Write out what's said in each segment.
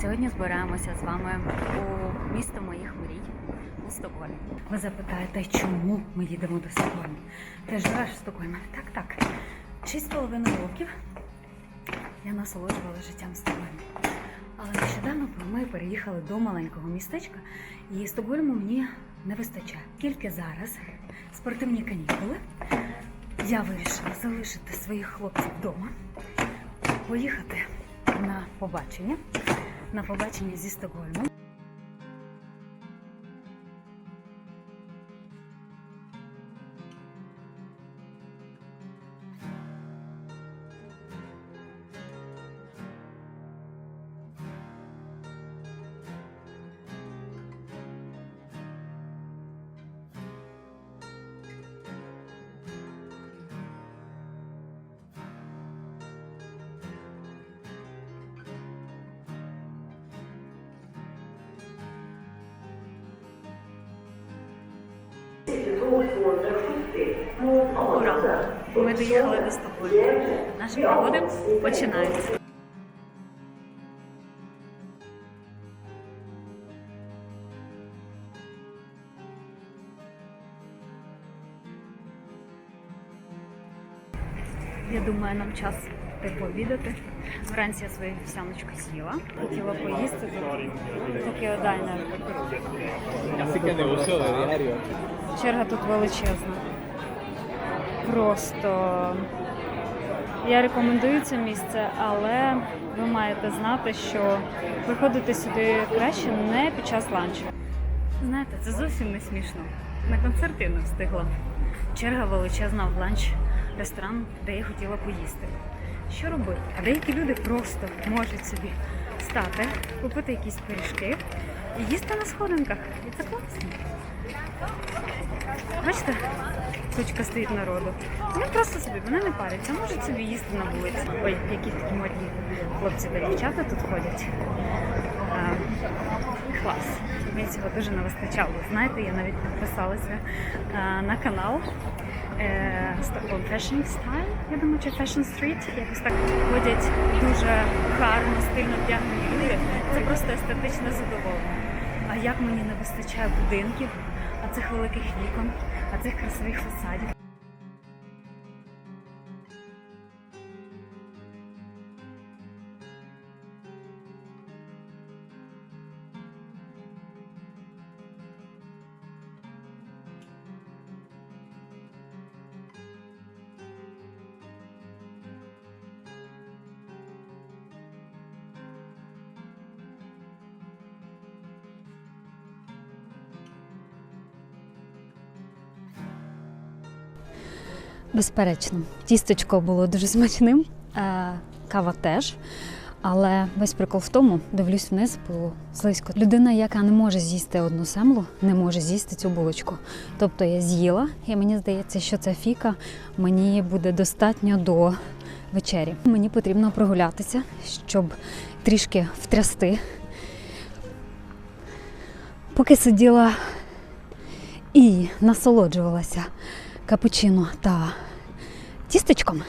Сьогодні збираємося з вами у місто моїх мрій у Стокгольм. Ви запитаєте, чому ми їдемо до Стокгольму? Ти живеш в Стокгольмі? Так, так. Шість з половиною років я насолоджувала життям в Стокгольмі. Але нещодавно ми переїхали до маленького містечка, і Стокгольму мені не вистачає. Тільки зараз спортивні канікули. Я вирішила залишити своїх хлопців вдома, поїхати на побачення, на побачення зі Стокгольмом. Ура! Ми доїхали до Стокгольму. Наші пригоди починаються. Я думаю, нам час йти пообідати. Вранці я свою вівсяночку з'їла. Хотіла поїсти тут. Поки дайнер. Черга тут величезна. Просто я рекомендую це місце, але ви маєте знати, що приходити сюди краще не під час ланчу. Знаєте, це зовсім не смішно. На концерт я не встигла. Черга величезна в ланч ресторан, де я хотіла поїсти. Що робити? А деякі люди просто можуть собі стати, купити якісь пиріжки і їсти на сходинках. І це класно. Бачите, кучка стоїть народу. Вони просто собі, вони не паряться, можуть собі їсти на вулиці. Ой, які такі модні хлопці та дівчата тут ходять. Клас. Мені цього дуже не вистачало. Знаєте, я навіть підписалася на канал е, Stockholm Fashion Style, я думаю, чи Fashion Street. Якось так ходять дуже гарно, стильно вдягнені люди. Це просто естетичне задоволення. А як мені не вистачає будинків, а цих великих вікон, а цих красивих фасадів. Безперечно, тістечко було дуже смачним, е, кава теж. Але весь прикол в тому, дивлюсь вниз, було слизько. Людина, яка не може з'їсти одну семлу, не може з'їсти цю булочку. Тобто я з'їла, і мені здається, що ця фіка мені буде достатньо до вечері. Мені потрібно прогулятися, щоб трішки втрясти. Поки сиділа і насолоджувалася капучино та тістечком,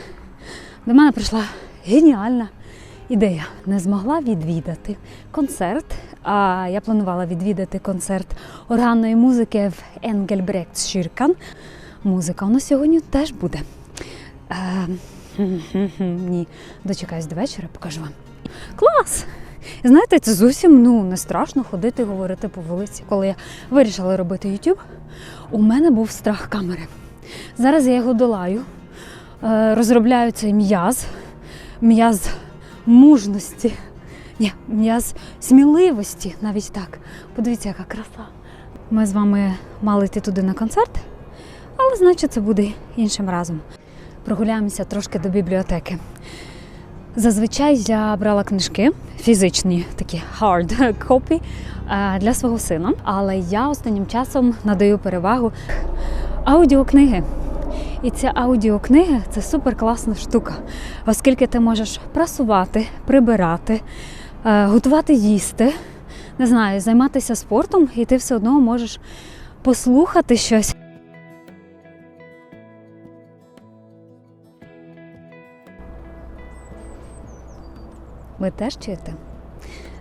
до мене прийшла геніальна ідея. Не змогла відвідати концерт. А я планувала відвідати концерт органної музики в Енгельбректскіркан. Музика у нас сьогодні теж буде. Е, ні, дочекаюсь до вечора, покажу вам. Клас! Знаєте, це зовсім ну, не страшно ходити і говорити по вулиці. Коли я вирішила робити YouTube, у мене був страх камери. Зараз я його долаю, розробляю цей м'яз, м'яз мужності, ні, м'яз сміливості, навіть так. Подивіться, яка краса. Ми з вами мали йти туди на концерт, але значить це буде іншим разом. Прогуляємося трошки до бібліотеки. Зазвичай я брала книжки, фізичні такі hard copy, е, для свого сина, але я останнім часом надаю перевагу аудіокниги. І ця аудіокниги це супер класна штука, оскільки ти можеш прасувати, прибирати, е, готувати їсти, не знаю, займатися спортом, і ти все одно можеш послухати щось. Ви теж чуєте?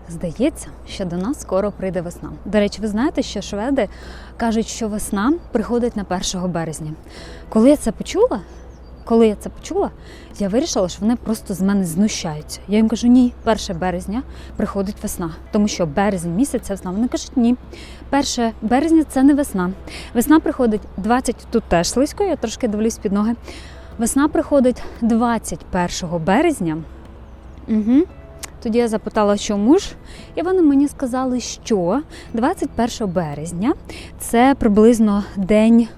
Здається, що до нас скоро прийде весна. До речі, ви знаєте, що шведи кажуть, що весна приходить на 1 березня. Коли я це почула, коли я це почула, я вирішила, що вони просто з мене знущаються. Я їм кажу, ні, 1 березня приходить весна, тому що березень місяць це весна. Вони кажуть, ні, 1 березня це не весна. Весна приходить 20, тут теж слизько, я трошки дивлюсь під ноги. Весна приходить 21 березня. Угу. Тоді я запитала, чому ж, і вони мені сказали, що 21 березня це приблизно день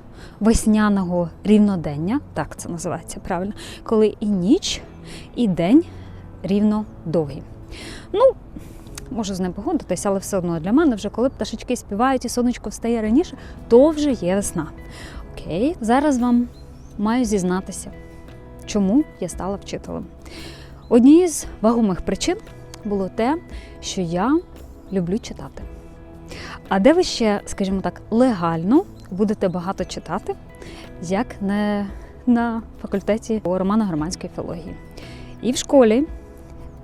весняного рівнодення, так це називається правильно, коли і ніч, і день рівно довгі. Ну, можу з ним погодитися, але все одно для мене, вже коли пташечки співають і сонечко встає раніше, то вже є весна. Окей, зараз вам маю зізнатися, чому я стала вчителем. Однією з вагомих причин було те, що я люблю читати. А де ви ще, скажімо так, легально будете багато читати, як не на факультеті романо-громадської філології. І в школі,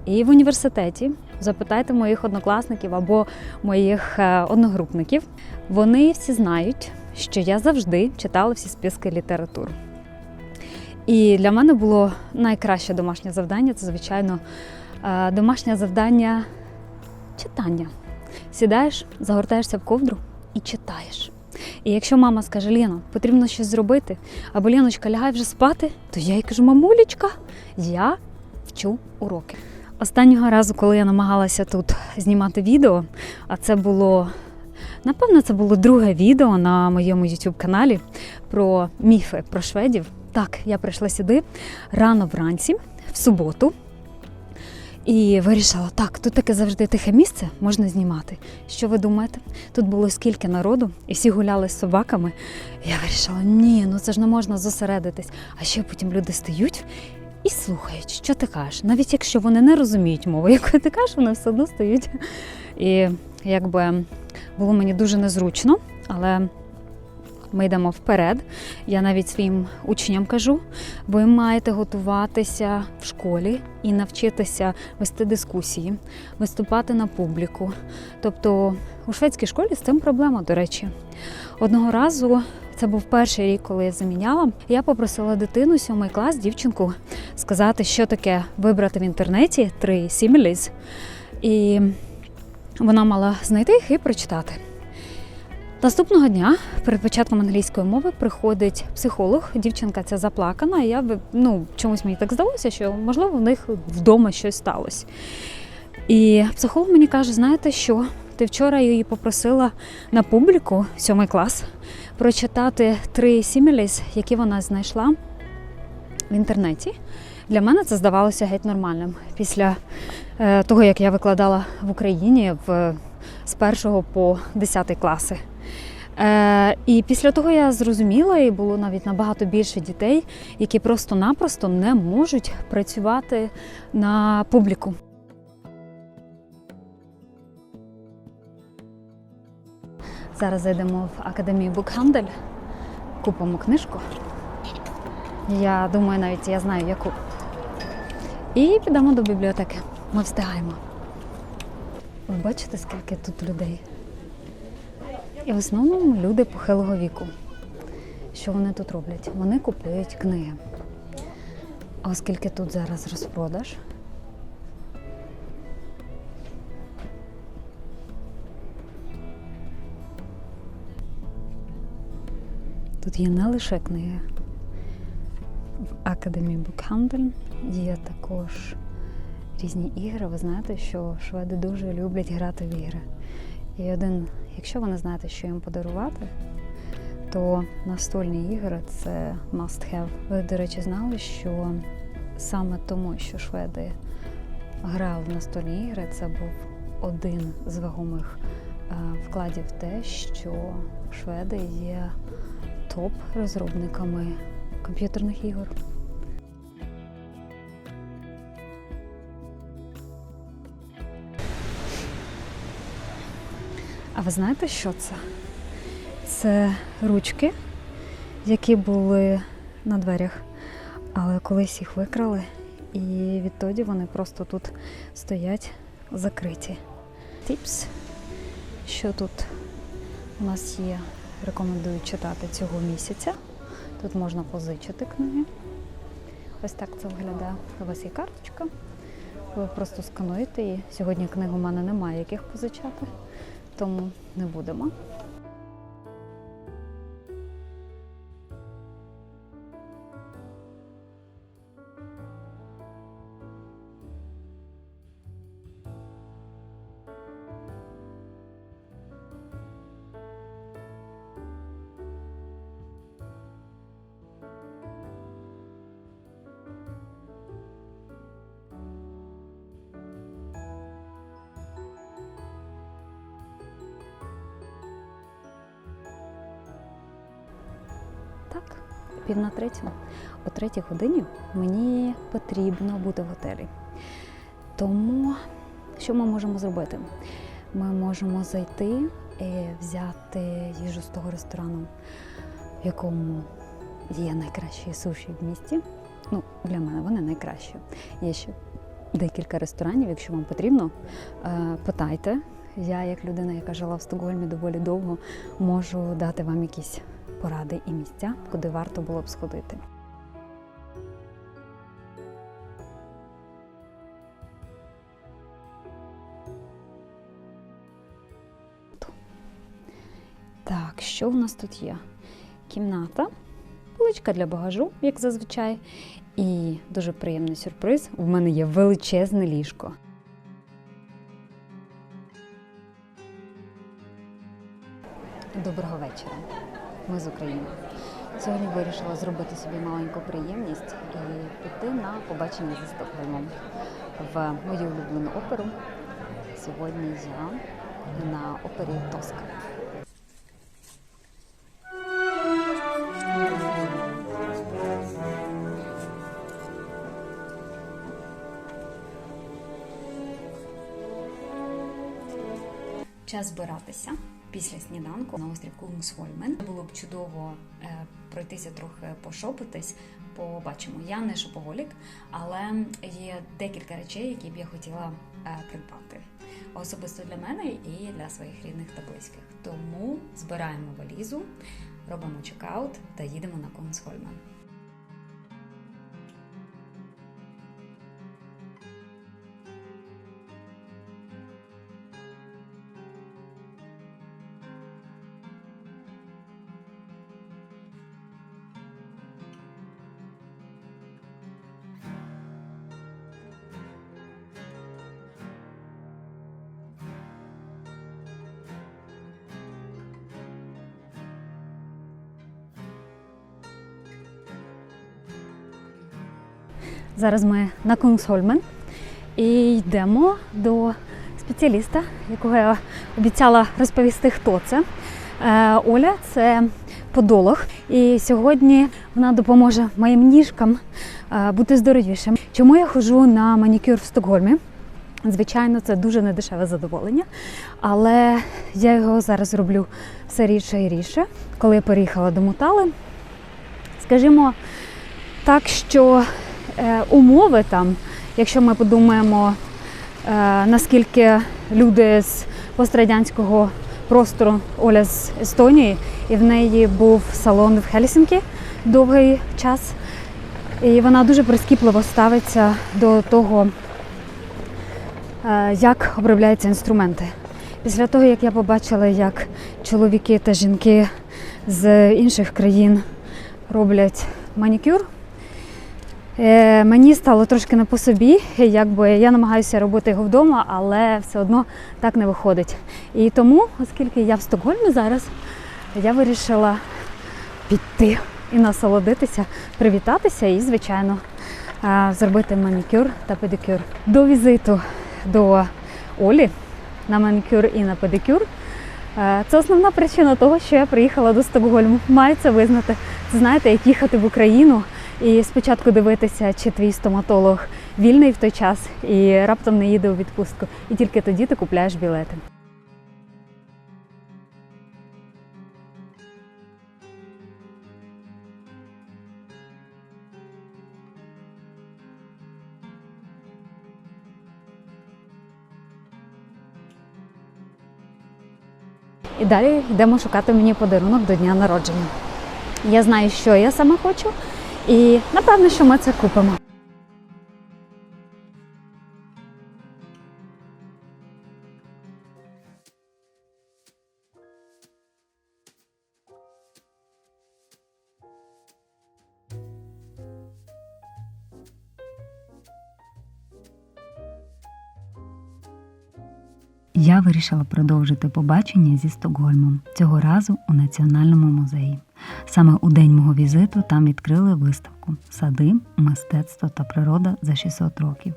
і в університеті запитайте моїх однокласників або моїх е, одногрупників. Вони всі знають, що я завжди читала всі списки літератур. І для мене було найкраще домашнє завдання це, звичайно, е, домашнє завдання читання. Сідаєш, загортаєшся в ковдру і читаєш. І якщо мама скаже, Ліна, потрібно щось зробити, або Ліночка, лягай вже спати, то я їй кажу, мамулечка, я вчу уроки. Останнього разу, коли я намагалася тут знімати відео, а це було, напевно, це було друге відео на моєму YouTube каналі про міфи про шведів. Так, я прийшла сюди рано вранці, в суботу. І вирішила, так, тут таке завжди тихе місце, можна знімати. Що ви думаєте? Тут було скільки народу, і всі гуляли з собаками. Я вирішила, ні, ну це ж не можна зосередитись. А ще потім люди стають і слухають, що ти кажеш. Навіть якщо вони не розуміють мову, яку ти кажеш, вони все одно стають. І якби було мені дуже незручно, але ми йдемо вперед. Я навіть своїм учням кажу: ви маєте готуватися в школі і навчитися вести дискусії, виступати на публіку. Тобто у шведській школі з цим проблема, до речі. Одного разу. Це був перший рік, коли я заміняла. Я попросила дитину, сьомий клас, дівчинку, сказати, що таке вибрати в інтернеті три сіміліз. І вона мала знайти їх і прочитати. Наступного дня, перед початком англійської мови, приходить психолог. Дівчинка ця заплакана. І я ну, чомусь мені так здалося, що можливо в них вдома щось сталося. І психолог мені каже: знаєте що? Ти вчора її попросила на публіку, сьомий клас, прочитати три сіміліс, які вона знайшла в інтернеті. Для мене це здавалося геть нормальним. Після е, того, як я викладала в Україні в, з першого по 10 класи. Е, і після того я зрозуміла, і було навіть набагато більше дітей, які просто-напросто не можуть працювати на публіку. Зараз зайдемо в академію Букхандель, купимо книжку. Я думаю, навіть я знаю яку. І підемо до бібліотеки. Ми встигаємо. Ви бачите, скільки тут людей? І в основному люди похилого віку. Що вони тут роблять? Вони купують книги. А оскільки тут зараз розпродаж, тут є не лише книги. В Академії Букхандель є також різні ігри. Ви знаєте, що шведи дуже люблять грати в ігри. І один, якщо ви не знаєте, що їм подарувати, то настольні ігри це must have. Ви, до речі, знали, що саме тому, що шведи грали в настольні ігри, це був один з вагомих е, вкладів в те, що шведи є топ-розробниками комп'ютерних ігор. А ви знаєте, що це? Це ручки, які були на дверях, але колись їх викрали, і відтоді вони просто тут стоять закриті. Tips. Що тут у нас є, рекомендую читати цього місяця. Тут можна позичити книги. Ось так це виглядає. У вас є карточка. Ви просто скануєте її. Сьогодні книг у мене немає яких позичати, тому не будемо. Пів на третю. О третій годині мені потрібно бути в готелі. Тому що ми можемо зробити? Ми можемо зайти і взяти їжу з того ресторану, в якому є найкращі суші в місті. Ну, для мене вони найкращі. Є ще декілька ресторанів, якщо вам потрібно, е, питайте. Я, як людина, яка жила в Стокгольмі доволі довго, можу дати вам якісь поради і місця, куди варто було б сходити. Так, що в нас тут є? Кімната, поличка для багажу, як зазвичай. І дуже приємний сюрприз. У мене є величезне ліжко. Доброго вечора. Ми з України. Сьогодні вирішила зробити собі маленьку приємність і піти на побачення зі Стокгольмом в мою улюблену оперу. Сьогодні я на опері Тоска. Час збиратися після сніданку на острів Кунгсхольмен. Було б чудово е, пройтися трохи пошопитись. Побачимо, я не шопоголік, але є декілька речей, які б я хотіла е, придбати. Особисто для мене і для своїх рідних та близьких. Тому збираємо валізу, робимо чекаут та їдемо на Кунгсхольмен. Зараз ми на Кунгсхольмен і йдемо до спеціаліста, якого я обіцяла розповісти, хто це. Е, Оля це подолог. І сьогодні вона допоможе моїм ніжкам е, бути здоровішим. Чому я ходжу на манікюр в Стокгольмі? Звичайно, це дуже недешеве задоволення, але я його зараз роблю все рідше і рідше. Коли я переїхала до Мутали, скажімо так, що умови там, якщо ми подумаємо, е, наскільки люди з пострадянського простору Оля з Естонії, і в неї був салон в Хельсінкі довгий час. І вона дуже прискіпливо ставиться до того, е, як обробляються інструменти. Після того, як я побачила, як чоловіки та жінки з інших країн роблять манікюр, е, мені стало трошки не по собі. Якби я намагаюся робити його вдома, але все одно так не виходить. І тому, оскільки я в Стокгольмі зараз, я вирішила піти і насолодитися, привітатися і, звичайно, е, зробити манікюр та педикюр. До візиту до Олі на манікюр і на педикюр. е, Це основна причина того, що я приїхала до Стокгольму. Це визнати. Знаєте, як їхати в Україну і спочатку дивитися, чи твій стоматолог вільний в той час і раптом не їде у відпустку. І тільки тоді ти купляєш білети. І далі йдемо шукати мені подарунок до дня народження. Я знаю, що я саме хочу, і напевно, що ми це купимо. Я вирішила продовжити побачення зі Стокгольмом, цього разу у Національному музеї. Саме у день мого візиту там відкрили виставку Сади, мистецтво та природа за 600 років.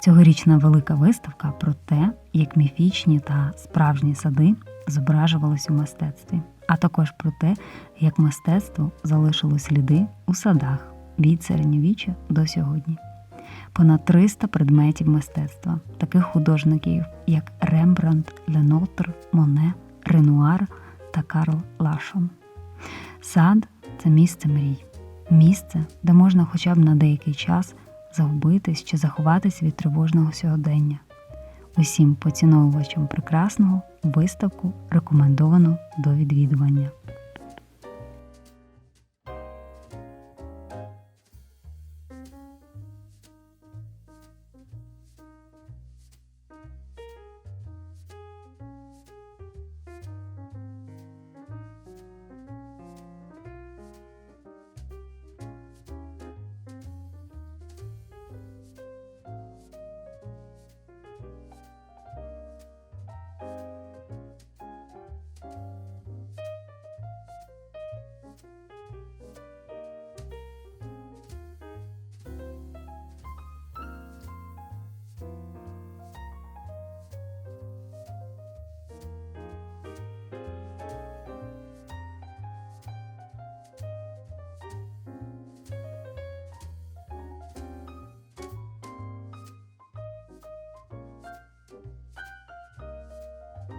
Цьогорічна велика виставка про те, як міфічні та справжні сади зображувались у мистецтві, а також про те, як мистецтво залишило сліди у садах від середньовіччя до сьогодні понад 300 предметів мистецтва, таких художників, як Рембрандт, Ленотр, Моне, Ренуар та Карл Лашон. Сад це місце мрій, місце, де можна хоча б на деякий час загубитись чи заховатись від тривожного сьогодення. Усім поціновувачам прекрасного виставку рекомендовано до відвідування.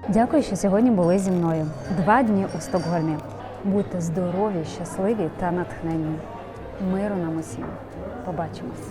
Дякую, що сьогодні були зі мною. Два дні у Стокгольмі. Будьте здорові, щасливі та натхнені. Миру нам усім. Побачимось.